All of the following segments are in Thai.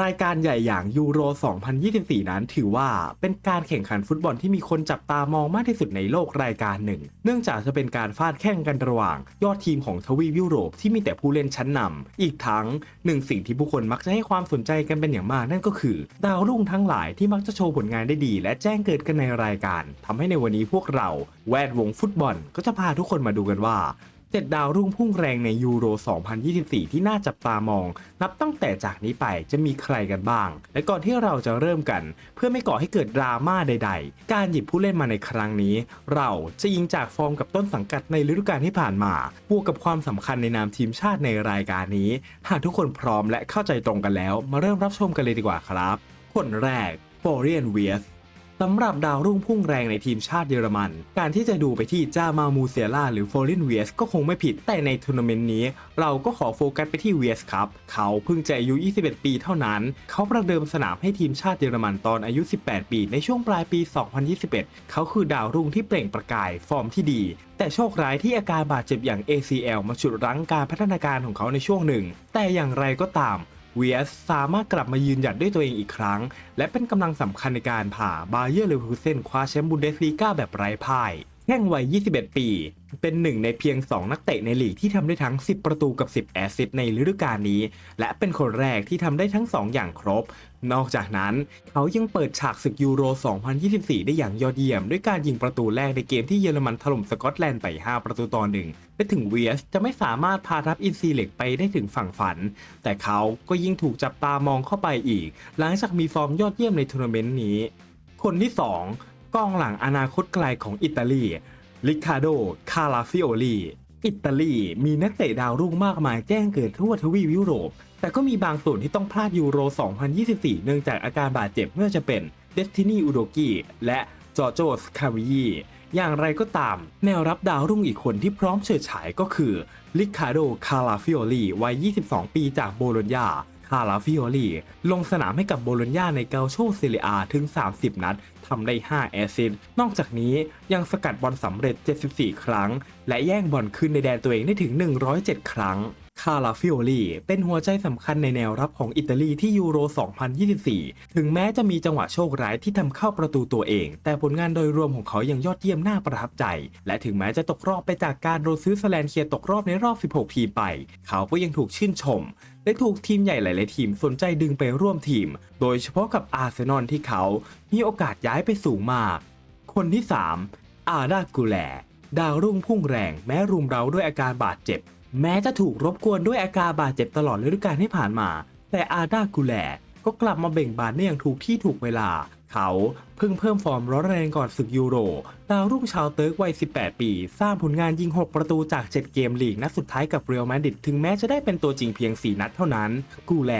รายการใหญ่อย่างยูโร 2024 นั้นถือว่าเป็นการแข่งขันฟุตบอลที่มีคนจับตามองมากที่สุดในโลกรายการหนึ่ง เนื่องจากจะเป็นการฟาดแข่งกันระหว่าง ยอดทีมของทวีปยุโรปที่มีแต่ผู้เล่นชั้นนำอีกทั้งหนึ่งสิ่งที่ผู้คนมักจะให้ความสนใจกันเป็นอย่างมากนั่นก็คือ ดาวรุ่งทั้งหลายที่มักจะโชว์ผลงานได้ดี และแจ้งเกิดกันในรายการทำให้ในวันนี้พวกเรา แวดวงฟุตบอล ก็จะพาทุกคนมาดูกันว่า เจ็ดดาวรุ่งพุ่งแรงในยูโร 2024 ที่น่าจับตามอง นับตั้งแต่จากนี้ไปจะมีใครกันบ้าง และก่อนที่เราจะเริ่มกัน เพื่อไม่ก่อให้เกิดดราม่าใด ๆ การหยิบผู้เล่นมาในครั้งนี้ เราจะยิงจากฟอร์มกับต้นสังกัดในฤดูกาลที่ผ่านมา บวกกับความสำคัญในนามทีมชาติในรายการนี้ หากทุกคนพร้อมและเข้าใจตรงกันแล้ว มาเริ่มรับชมกันเลยดีกว่าครับ คนแรกฟอร์เรียนเวียส สำหรับดาวรุ่งพุ่งแรงในทีมชาติเยอรมัน การที่จะดูไปที่จามามูเซียล่าหรือโฟลินเวียสก็คงไม่ผิด แต่ในทัวร์นาเมนต์นี้ เราก็ขอโฟกัสไปที่เวียสครับ เขาเพิ่งจะอายุ 21 ปีเท่านั้น เขาประเดิมสนามให้ทีมชาติเยอรมันตอนอายุ 18 ปี ในช่วงปลายปี 2021 เขาคือดาวรุ่งที่เปล่งประกายฟอร์มที่ดี แต่โชคร้ายที่อาการบาดเจ็บอย่าง ACL มาฉุดรั้งการพัฒนาการของเขาในช่วงหนึ่ง แต่อย่างไรก็ตาม เวีสสามารถกลับมายืนหยัดด้วยตัวเองอีกครั้ง และเป็นกำลังสำคัญในการผ่าบาเยอร์เลเวอร์คูเซนคว้าแชมป์บุนเดสลีกาแบบไร้พ่าย แข่งวัย 21 ปี เป็นหนึ่งในเพียง 2 นักเตะในลีกที่ทำได้ทั้ง 10 ประตูกับ 10 แอสซิสต์ในฤดูกาลนี้ และเป็นคนแรกที่ทำได้ทั้ง 2 อย่างครบ นอกจากนั้น เขายังเปิดฉากศึกยูโร 2024 ได้อย่างยอดเยี่ยม ด้วยการยิงประตูแรกในเกมที่เยอรมันถล่มสกอตแลนด์ไป 5 ประตูต่อหนึ่งและถึงเวียสจะไม่สามารถพาทัพอินซีเล็กไปได้ถึงฝั่งฝัน แต่เขาก็ยิ่งถูกจับตามองเข้าไปอีก หลังจากมีฟอร์มยอดเยี่ยมในทัวร์นาเมนต์นี้ คนที่ 2 กองหลังอนาคตไกลของอิตาลีริคาโด คาราฟิโอลีอิตาลีมีนักเตะดาวรุ่งมากมายแจ้งเกิดทั่วทวีปยุโรป แต่ก็มีบางส่วนที่ต้องพลาดยูโร 2024 เนื่องจากอาการบาดเจ็บไม่ว่าจะเป็นเดสตินีอุโดกิและจอโจสคาวิยีอย่างไรก็ตาม แนวรับดาวรุ่งอีกคนที่พร้อมเฉิดฉายก็คือริคาโด คาราฟิโอลีวัย 22 ปีจากโบโลญญา คาราฟิโอลีลงสนามให้กับโบโลญญาในเกาโชเซเรียอาถึง 30 นัดทำได้ 5 แอสซิสต์นอกจากนี้ยังสกัดบอลสำเร็จ 74 ครั้ง และแย่งบอลขึ้นในแดนตัวเองได้ถึง 107 ครั้ง คาราฟิโอลีเป็นหัวใจสำคัญในแนวรับของอิตาลีที่ยูโร 2024 ถึงแม้จะมีจังหวะโชคร้ายที่ทำเข้าประตูตัวเอง แต่ผลงานโดยรวมของเขายังยอดเยี่ยมน่าประทับใจ และถึงแม้จะตกรอบไปจากการโดนซื้อสแลนเคียตกรอบในรอบ 16 ทีมไป เขาก็ยังถูกชื่นชม และถูกทีมใหญ่หลาย ๆ ทีมสนใจดึงไปร่วมทีม โดยเฉพาะกับอาร์เซนอลที่เขา มีโอกาสย้ายไปสูงมาก คนที่ 3 อาดากูแลดาวรุ่งพุ่งแรงแม้รุมเร้าด้วยอาการบาดเจ็บ แม้จะถูกรบกวนด้วยอาการบาดเจ็บตลอดฤดูกาลที่ผ่านมา แต่อาดากูแลก็กลับมาเบ่งบานได้อย่างถูกที่ถูกเวลา เขาเพิ่งเพิ่มฟอร์มร้อนแรงก่อนศึกยูโร ดาวรุ่งชาวเติร์กวัย 18 ปี สร้างผลงานยิง 6 ประตูจาก 7 เกมลีกนัดสุดท้ายกับเรอัลมาดริดถึงแม้จะได้เป็นตัวจริงเพียง 4 นัดเท่านั้น กูแล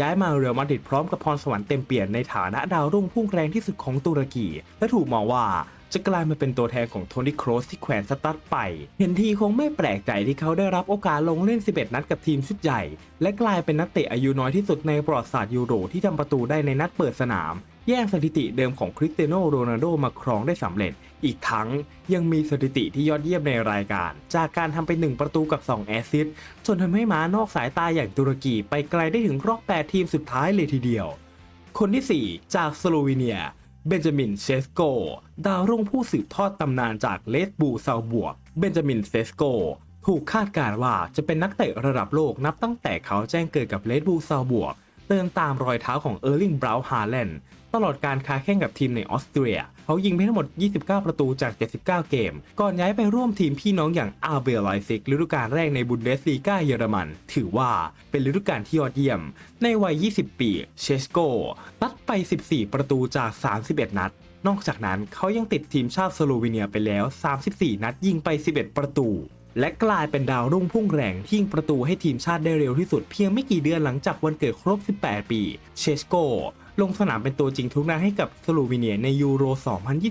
ย้ายมาเรอัลมาดริดพร้อมกับพรสวรรค์เต็มเปี่ยมในฐานะดาวรุ่งพุ่งแรงที่สุดของตุรกี และถูกมองว่า จะกลายมาเป็นตัวแทนของโทนี่โครสที่แขวนสตั๊ดไป เห็นทีคงไม่แปลกใจที่เขาได้รับโอกาสลงเล่น 11 นัดกับทีมชุดใหญ่ และกลายเป็นนักเตะอายุน้อยที่สุดในประวัติศาสตร์ยูโรที่ทำประตูได้ในนัดเปิดสนาม แย่งสถิติเดิมของคริสเตียโนโรนัลโดมาครองได้สำเร็จ อีกทั้งยังมีสถิติที่ยอดเยี่ยมในรายการ จากการทำไป 1 ประตูกับ 2 แอสซิสต์จนทำให้ม้านอกสายตาอย่างตุรกีไปไกลได้ถึงรอบ8ทีมสุดท้ายเลยทีเดียว คนที่ 4 จากสโลวีเนีย เบนจามินเซสโก ดาวรุ่งผู้สืบทอดตำนานจากเลสบูซาบวก เบนจามินเซสโก ถูกคาดการว่าจะเป็นนักเตะระดับโลกนับตั้งแต่เขาแจ้งเกิดกับเลสบูซาบวก เดินตามรอยเท้าของเออร์ลิงบราวน์ฮาแลนด์ตลอดการค้าแข่งกับทีมในออสเตรีย เขายิงไปทั้งหมด 29 ประตูจาก 79 เกม ก่อนย้ายไปร่วมทีมพี่น้องอย่างอาเบลไลซิกฤดูกาลแรกในบุนเดสลีกาเยอรมัน ถือว่าเป็นฤดูกาลที่ยอดเยี่ยม ในวัย 20 ปี เชสโกตัดไป 14 ประตูจาก 31 นัด นอกจากนั้นเขายังติดทีมชาติสโลวีเนียไปแล้ว 34 นัดยิงไป 11 ประตู และกลายเป็นดาวรุ่งพุ่งแรงที่ยิงประตูให้ทีมชาติได้เร็วที่สุดเพียงไม่กี่เดือนหลังจากวันเกิดครบ 18 ปี เชสโก ลงสนามเป็นตัวจริงทุกนัดให้กับสโลวีเนียในยูโร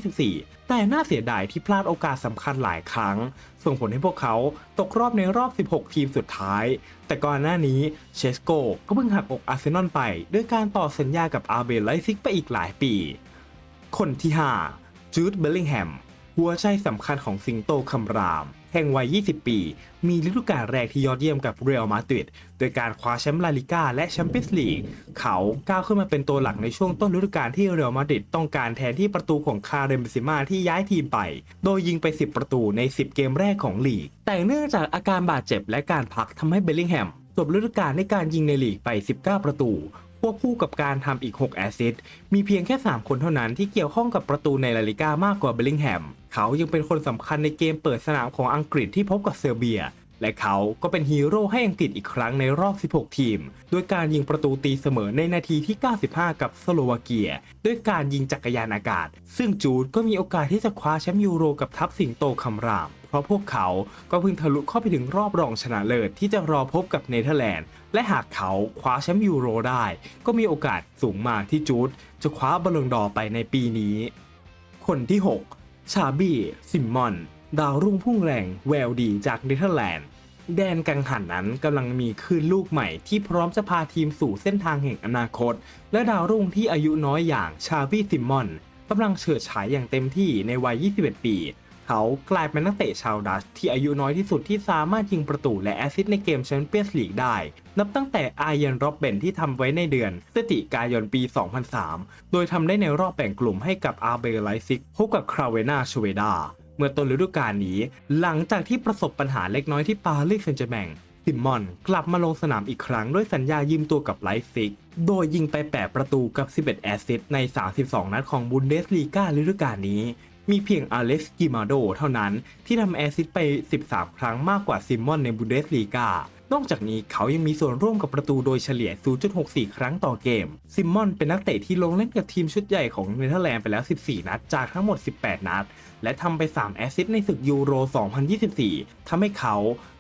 2024 แต่น่าเสียดายที่พลาดโอกาสสำคัญหลายครั้ง ส่งผลให้พวกเขาตกรอบในรอบ 16 ทีมสุดท้าย แต่ก่อนหน้านี้เชสโกก็เพิ่งหักอกอาร์เซนอลไป ด้วยการต่อสัญญากับอาร์เบลไลซิกไปอีกหลายปี คนที่ 5 จูด เบลลิงแฮม หัวใจสำคัญของสิงโตคำราม แห่งวัย 20 ปี มีฤดูกาลแรกที่ยอดเยี่ยมกับเรอัลมาดริดโดยการคว้าแชมป์ลาลิก้าและแชมเปี้ยนส์ลีก เขาก้าวขึ้นมาเป็นตัวหลักในช่วงต้นฤดูกาลที่เรอัลมาดริดต้องการแทนที่ประตูของคาเรมเบนเซิม่าที่ย้ายทีมไป โดยยิงไป 10 ประตูใน 10 เกมแรกของลีก แต่เนื่องจากอาการบาดเจ็บและการพักทำให้เบลลิงแฮมจบฤดูกาลในการยิงในลีกไป 19 ประตู ควบคู่กับการทำอีก 6 แอสซิสต์มีเพียงแค่ 3 คนเท่านั้นที่เกี่ยวข้องกับประตูในลาลิก้ามากกว่าเบลลิงแฮม เขายังเป็นคนสำคัญในเกมเปิดสนามของอังกฤษที่พบกับเซอร์เบีย และเขาก็เป็นฮีโร่ให้อังกฤษอีกครั้งในรอบ 16 ทีมโดยการยิงประตูตีเสมอในนาทีที่ 95 กับสโลวาเกีย ด้วยการยิงจักรยานอากาศ ซึ่งจูดก็มีโอกาสที่จะคว้าแชมป์ยูโรกับทัพสิงโตคำราม เพราะพวกเขาก็เพิ่งทะลุเข้าไปถึงรอบรองชนะเลิศที่จะรอพบกับเนเธอร์แลนด์ และหากเขาคว้าแชมป์ยูโรได้ ก็มีโอกาสสูงมากที่จูดจะคว้าบอลลงดอไปในปีนี้ คนที่ 6 ชาบี้ซิมมอน ดาวรุ่งพุ่งแรงแววดีจากเนเธอร์แลนด์แดนกังหันนั้นกำลังมีคลื่นลูกใหม่ที่พร้อมจะพาทีมสู่เส้นทางแห่งอนาคต และดาวรุ่งที่อายุน้อยอย่างชาบี้ซิมมอนกำลังเฉิดฉายอย่างเต็มที่ในวัย 21 ปี เขากลายเป็นนักเตะชาวดัชที่อายุน้อยที่สุดที่สามารถยิงประตูและแอสซิสต์ในเกมแชมเปี้ยนส์ลีกได้ นับตั้งแต่อายันโรบเบนที่ทำไว้ในเดือนพฤศจิกายนปี 2003 โดยทำได้ในรอบแบ่งกลุ่มให้กับอาเบไลซิกพบกับคราเวนาชเวดาเมื่อต้นฤดูกาลนี้ หลังจากที่ประสบปัญหาเล็กน้อยที่ปารีสแซงต์แชมงซิมมอนกลับมาลงสนามอีกครั้งด้วยสัญญายืมตัวกับไลฟ์ซิก โดยยิงไป 8 ประตูกับ 11 แอสซิสต์ใน 32 นัดของบุนเดสลีกาฤดูกาลนี้ มีเพียงอเล็กซ์กิมาโดเท่านั้นที่ทำแอซิสไป 13 ครั้งมากกว่าซิมมอนในบุนเดสลีกานอกจากนี้เขายังมีส่วนร่วมกับประตูโดยเฉลี่ย 0.64 ครั้งต่อเกม ซิมมอนเป็นนักเตะที่ลงเล่นกับทีมชุดใหญ่ของเนเธอร์แลนด์ไปแล้ว 14 นัด จากทั้งหมด 18 นัด และทำไป 3 แอสซิสต์ในศึกยูโร 2024 ทำให้เขา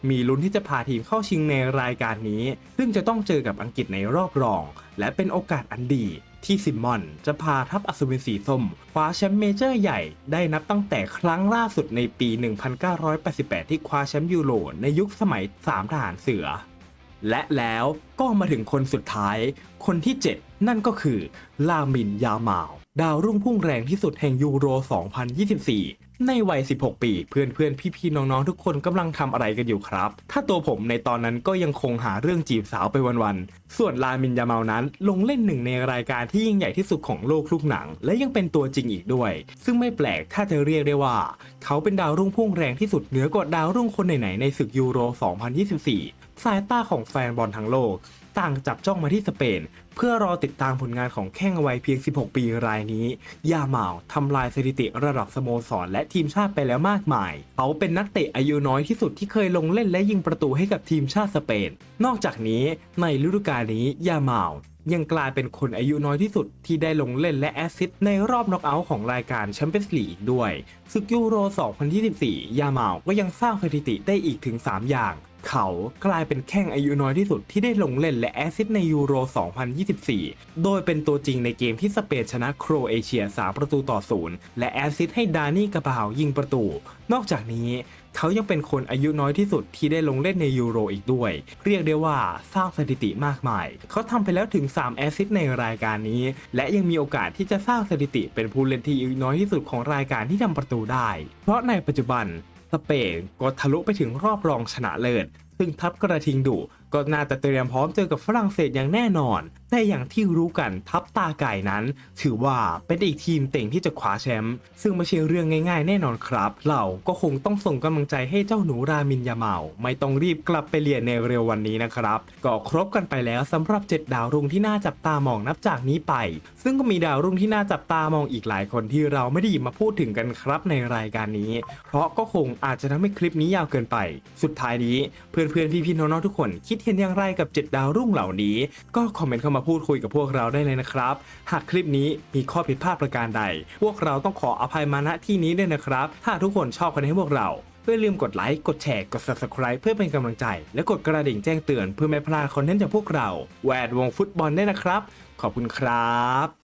มีลุ้นที่จะพาทีมเข้าชิงในรายการนี้ ซึ่งจะต้องเจอกับอังกฤษในรอบรอง และเป็นโอกาสอันดี ที่ซิมมอนจะพาทัพอัศวินสีส้มคว้าแชมป์เมเจอร์ใหญ่ได้นับตั้งแต่ครั้งล่าสุดในปี 1988 ที่คว้าแชมป์ยูโรในยุคสมัย 3 ทหารเสือ และแล้วก็มาถึงคนสุดท้าย คนที่ 7 นั่นก็คือ ลามินยามาลดาวรุ่งพุ่งแรงที่สุดแห่งยูโร 2024 ในวัย 16 ปี เพื่อนๆพี่ๆน้องๆ ทุกคนกำลังทำอะไรกันอยู่ครับ ถ้าตัวผมในตอนนั้นก็ยังคงหาเรื่องจีบสาวไปวันๆ ส่วนลามินยาเมาลนั้นลงเล่นหนึ่งในรายการที่ยิ่งใหญ่ที่สุดของโลกลูกหนัง และยังเป็นตัวจริงอีกด้วย ซึ่งไม่แปลกถ้าจะเรียกได้ว่า เขาเป็นดาวรุ่งพุ่งแรงที่สุดเหนือกว่าดาวรุ่งคนไหนๆในศึกยูโร 2024 สายตาของแฟนบอลทั้งโลก ต่างจับจ้องมาที่สเปน เพื่อรอติดตามผลงานของแข้งวัยเพียง 16 ปีรายนี้ ยาหมาลทำลายสถิติระดับสโมสรและทีมชาติไปแล้วมากมาย เขาเป็นนักเตะอายุน้อยที่สุดที่เคยลงเล่นและยิงประตูให้กับทีมชาติสเปน นอกจากนี้ในฤดูกาลนี้ยาหมาลยังกลายเป็นคนอายุน้อยที่สุดที่ได้ลงเล่นและแอสซิสในรอบน็อกเอาท์ของรายการแชมเปี้ยนส์ลีกด้วย ศึกยูโร 2024 ยาหมาลก็ยังสร้างสถิติได้อีกถึง 3 อย่าง เขากลายเป็นแข้งอายุน้อยที่สุดที่ได้ลงเล่นและแอซิสในยูโร 2024 โดยเป็นตัวจริงในเกมที่สเปนชนะโครเอเชีย 3 ประตูต่อศูนย์และแอซิสให้ดานี่กาบายิงประตู นอกจากนี้เขายังเป็นคนอายุน้อยที่สุดที่ได้ลงเล่นในยูโรอีกด้วย เรียกได้ว่าสร้างสถิติมากมาย เขาทำไปแล้วถึง 3 แอซิสในรายการนี้ และยังมีโอกาสที่จะสร้างสถิติเป็นผู้เล่นที่อายุน้อยที่สุดของรายการที่ทำประตูได้ เพราะในปัจจุบัน สเปนก็ทะลุไปถึงรอบรองชนะเลิศ ซึ่งทัพกระทิงดุ ก็น่าจะเตรียมพร้อมเจอกับฝรั่งเศสอย่างแน่นอน แต่อย่างที่รู้กันทัพตาไก่นั้น ถือว่าเป็นอีกทีมเต่งที่จะคว้าแชมป์ซึ่งไม่ใช่เรื่องง่ายๆ แน่นอนครับ เราก็คงต้องส่งกำลังใจให้เจ้าหนูรามินยาเมา ไม่ต้องรีบกลับไปเรียนในเร็ววันนี้นะครับ ก็ครบกันไปแล้วสำหรับ 7 ดาวรุ่งที่น่าจับตามองนับจากนี้ไป ซึ่งก็มีดาวรุ่งที่น่าจับตามองอีกหลายคนที่เราไม่ได้หยิบมาพูดถึงกันครับในรายการนี้ เพราะก็คงอาจจะทำให้คลิปนี้ยาวเกินไป สุดท้ายนี้เพื่อนๆพี่ๆน้องๆทุกคนคิดเห็นอย่างไรกับ 7 ดาวรุ่งเหล่านี้ ก็คอมเมนต์เข้ามาพูดคุยกับพวกเราได้เลยนะครับ หากคลิปนี้มีข้อผิดพลาดประการใด พวกเราต้องขออภัยมาณที่นี้ด้วยนะครับ ถ้าทุกคนชอบคอนเทนต์พวกเราอย่าลืมกดไลค์ กดแชร์ กด subscribe เพื่อเป็นกำลังใจ และกดกระดิ่งแจ้งเตือนเพื่อไม่พลาดคอนเทนต์จากพวกเรา แวดวงฟุตบอลได้นะครับ ขอบคุณครับ